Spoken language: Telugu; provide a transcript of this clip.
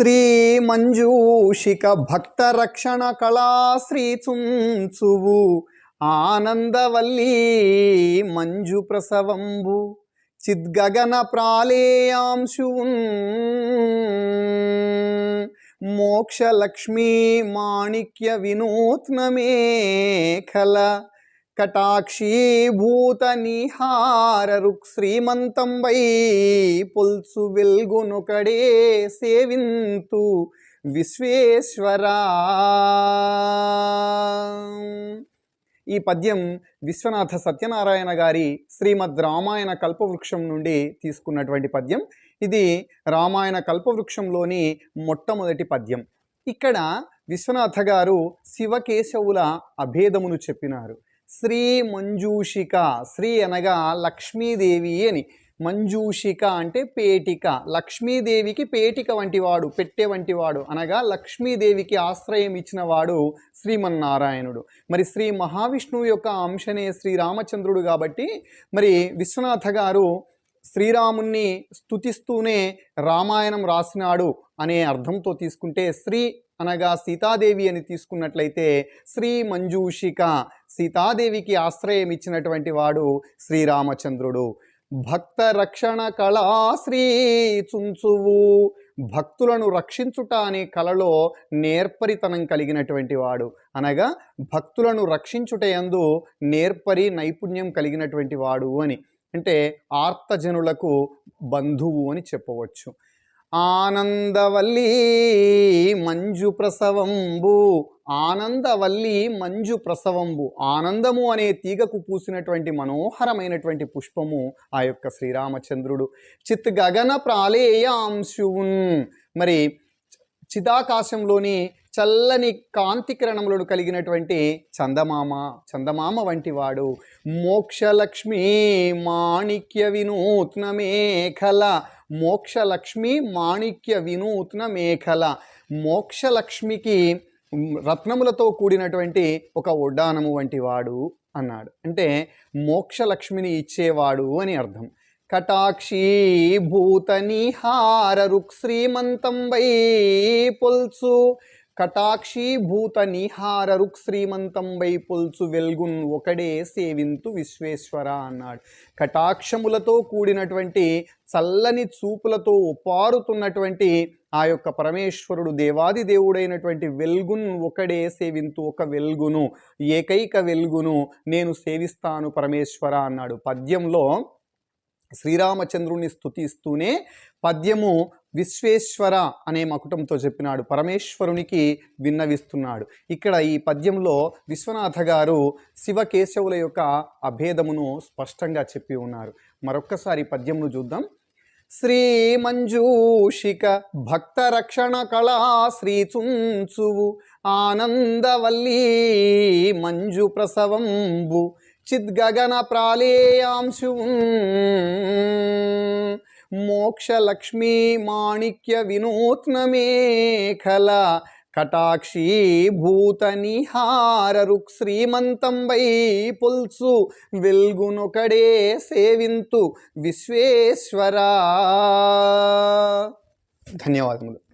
శ్రీ మంజూషిక భక్త రక్షణ కళా శ్రీ చుంచువు ఆనందవల్లి మంజు ప్రసవంబు చిద్గగన ప్రాళేయాంశువున్ మోక్షలక్ష్మీ మాణిక్య వినూత్న మేఖల కటాక్షీభూత నిహార శ్రీమంతం వై పుల్సు వెల్గునొకడే సేవింతు విశ్వేశ్వరా. ఈ పద్యం విశ్వనాథ సత్యనారాయణ గారి శ్రీమద్ రామాయణ కల్పవృక్షం నుండి తీసుకున్నటువంటి పద్యం. ఇది రామాయణ కల్పవృక్షంలోని మొట్టమొదటి పద్యం. ఇక్కడ విశ్వనాథ గారు శివకేశవుల అభేదమును చెప్పినారు. శ్రీ మంజూషిక. శ్రీ అనగా లక్ష్మీదేవి అని. మంజూషిక అంటే పేటిక. లక్ష్మీదేవికి పేటిక వంటివాడు పెట్టే వంటివాడు అనగా లక్ష్మీదేవికి ఆశ్రయం ఇచ్చినవాడు శ్రీమన్నారాయణుడు. మరి శ్రీ మహావిష్ణువు యొక్క అంశనే శ్రీరామచంద్రుడు కాబట్టి మరి విశ్వనాథ గారు శ్రీరాముణ్ణి స్తుతిస్తూనే రామాయణం రాసినాడు. అనే అర్థంతో తీసుకుంటే శ్రీ అనగా సీతాదేవి అని తీసుకున్నట్లయితే శ్రీ మంజూషిక సీతాదేవికి ఆశ్రయం ఇచ్చినటువంటి వాడు శ్రీరామచంద్రుడు. భక్త రక్షణ కళా శ్రీ చుంచువు. భక్తులను రక్షించుట అనే కళలో నేర్పరితనం కలిగినటువంటి వాడు. అనగా భక్తులను రక్షించుట యందు నేర్పరి నైపుణ్యం కలిగినటువంటి వాడు అని. అంటే ఆర్తజనులకు బంధువు అని చెప్పవచ్చు. ఆనందవల్లి మంజు ప్రసవంబు. ఆనందవల్లి మంజు ప్రసవంబు. ఆనందము అనే తీగకు పూసినటువంటి మనోహరమైనటువంటి పుష్పము ఆ యొక్క శ్రీరామచంద్రుడు. చిత్ గగన ప్రాళేయాంశువున్. మరి చిదాకాశంలోని చల్లని కాంతి కిరణములను కలిగినటువంటి చందమామ చందమామ వంటి వాడు. మోక్షలక్ష్మి మాణిక్య వినూత్న మేఖల మోక్షలక్ష్మి మాణిక్య వినూత్న మేఖల. మోక్షలక్ష్మికి రత్నములతో కూడినటువంటి ఒక ఒడ్డానము వంటి వాడు అన్నాడు. అంటే మోక్షలక్ష్మిని ఇచ్చేవాడు అని అర్థం. కటాక్షీ భూత రుక్ శ్రీమంతం వై పొల్సు కటాక్షీభూత నిహార రుక్ శ్రీమంతం వైపుల్చు పొల్సు వెల్గున్ ఒకడే సేవింతు విశ్వేశ్వర అన్నాడు. కటాక్షములతో కూడినటువంటి చల్లని చూపులతో ఉపారుతున్నటువంటి ఆ యొక్క పరమేశ్వరుడు దేవాది దేవుడైనటువంటి వెల్గున్ ఒకడే సేవింతు ఒక వెల్గును ఏకైక వెల్గును నేను సేవిస్తాను పరమేశ్వర అన్నాడు. పద్యంలో శ్రీరామచంద్రుని స్తుతిస్తూనే పద్యము విశ్వేశ్వర అనే మకుటంతో చెప్పినాడు. పరమేశ్వరునికి విన్నవిస్తున్నాడు. ఇక్కడ ఈ పద్యంలో విశ్వనాథ గారు శివకేశవుల యొక్క అభేదమును స్పష్టంగా చెప్పి ఉన్నారు. మరొక్కసారి పద్యమును చూద్దాం. శ్రీ మంజూషిక భక్త రక్షణ కళా శ్రీ చుంచువు ఆనందవల్లి మంజు ప్రసవంబు చిద్గగన ప్రాళేయాంశు మోక్షలక్ష్మీ మాణిక్య వినూత్న మేఖల కటాక్షీ భూత రుక్ శ్రీమంతం వై పుల్సు వెల్గునొకడే సేవింతు విశ్వేశ్వరా. ధన్యవాదములు.